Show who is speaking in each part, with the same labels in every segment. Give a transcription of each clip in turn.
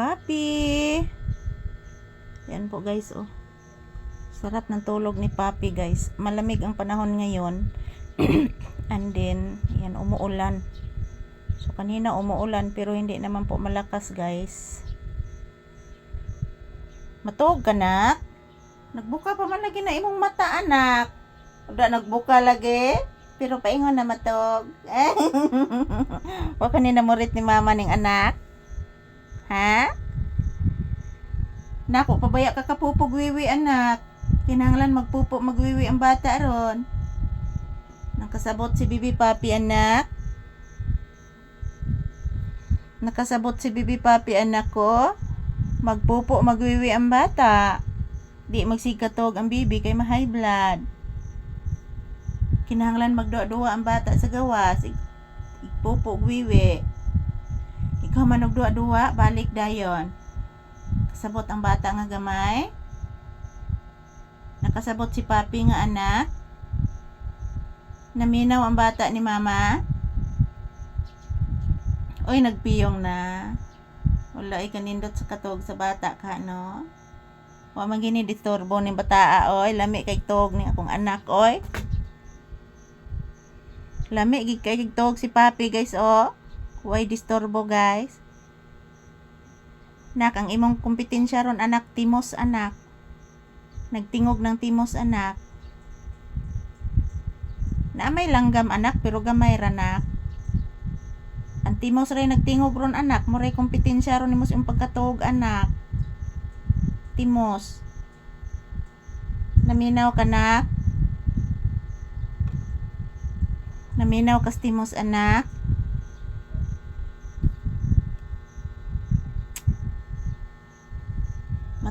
Speaker 1: Papi. Yan po guys, oh. Sarap ng tulog ni Papi guys. Malamig ang panahon ngayon. And then, yan, umuulan. So, kanina umuulan pero hindi naman po malakas guys. Matog ka na? Nagbuka pa man lagi na imong mata anak. Wala nagbuka lagi. Pero paingon na matog. Wa kanina murit ni mama ning anak. Ha? Nako, pabaya ka kapupog wiwi anak. Kinahanglan magpupo magwiwi ang bata ron. Nakasabot si Bibi Papi anak. Nakasabot si Bibi Papi anak ko. Magpupo magwiwi ang bata. Di magsikatog ang bibi kay ma-high blood. Kinahanglan magduwa-duwa ang bata sa gawas. Ig- Igpupo gwiwi. Ikaw man og duwa-duwa, balik dayon. Kasabot ang bata nga gamay. Nakasabot si papi nga anak. Naminaw ang bata ni mama. Oy, nagpiyong na. Wala ay kanindot sa katog sa bata ka, no? Wa man gini disturbo ni bataa, oy. Lami kay tog ni akong anak, oy. Lami gid kay tog si papi, guys, oh. Why disturbo, guys? Nak, ang imong kompetensya ron, anak, timos, anak. Nagtingog ng timos, anak. Na may langgam, anak, pero gamay ra, anak. Ang timos ray nagtingog ron, anak. Mo ray kompetensya ron imos yung pagkatuog, anak. Timos. Naminaw ka, anak. Naminaw kas timos, anak.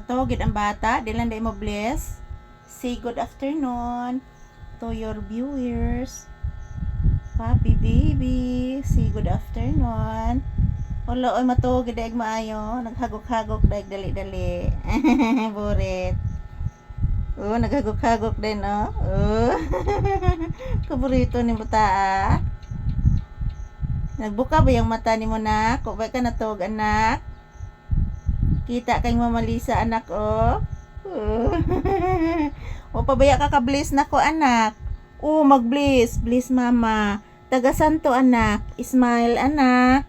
Speaker 1: Matogid ang bata, dilan day mo bless. Say good afternoon to your viewers. Papi baby, say good afternoon. Wala oy matogid daig maayo, naghagok-hagok daig dali-dali. Burit. Oh, naghagok-hagok din, oh. Oh. Kaburito ni bata, ah. Nagbuka ba yung mata ni mo na? Kung ba ka natog, anak? Kita kay Mama Lisa, anak, oh. O, pabaya ka ka-bliss na ko, anak. Oh, mag-bliss. Bliss, mama. Taga Santo, anak. Smile, anak.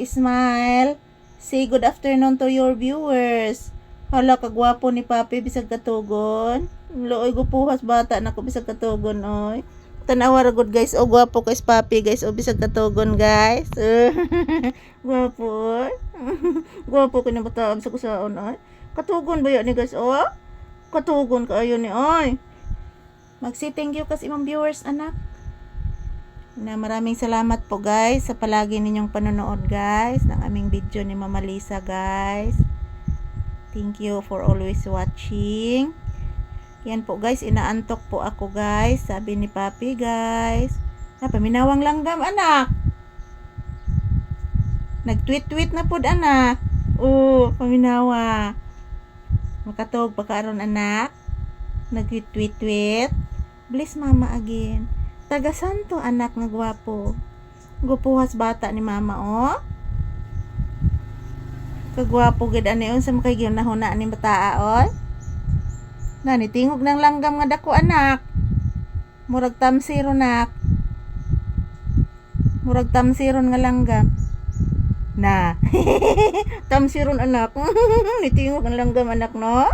Speaker 1: Smile. Say good afternoon to your viewers. Hala, kagwapo ni Papi, bisag katugon. Looy, gupuhas bata na ko, bisag katugon, oy. Tanawa ra gud guys, o gwapo kay Papi, guys, o bisag katugon, guys. gwapo, oy. Gwapo ka na bata sa kusaon, oy. Katugon ba yan ni guys, o? Katugon ka ayo ni, oy. Magsi thank you kas imong viewers, anak. Na maraming salamat po guys sa palagi ninyong panonood guys ng aming video ni Mama Lisa guys. Thank you for always watching. Yan po guys, inaantok po ako guys. Sabi ni Papi guys. Na paminawang langgam anak. Nag-tweet-tweet na pod anak. Oo, paminawa. Makatog pagkaroon anak. Nag-tweet-tweet. Bless mama again. Taga santo anak nga gwapo. Gupuhas bata ni mama oh. Kagwapo gid ani unsa makay ginahuna ni bataa oy. Nani tingog ng langgam nga dako anak. Murag tamsiro nak. Murag tamsiron nga langgam. Na. tamsiron anak. Nitingog ang langgam anak no.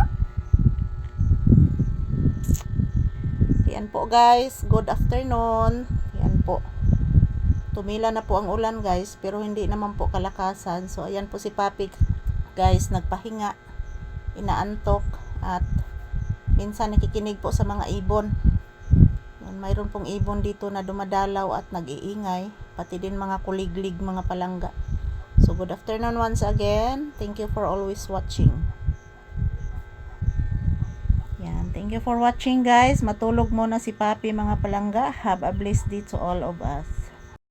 Speaker 1: Yan po guys. Good afternoon. Yan po. Tumila na po ang ulan guys. Pero hindi naman po kalakasan. So ayan po si Papi guys. Nagpahinga. Inaantok. At minsan nakikinig po sa mga ibon. Mayroon pong ibon dito na dumadalaw at nag-iingay. Pati din mga kuliglig, mga palangga. So good afternoon once again. Thank you for always watching. Yan. Thank you for watching guys. Matulog muna si Papi mga palangga. Have a blessed day to all of us.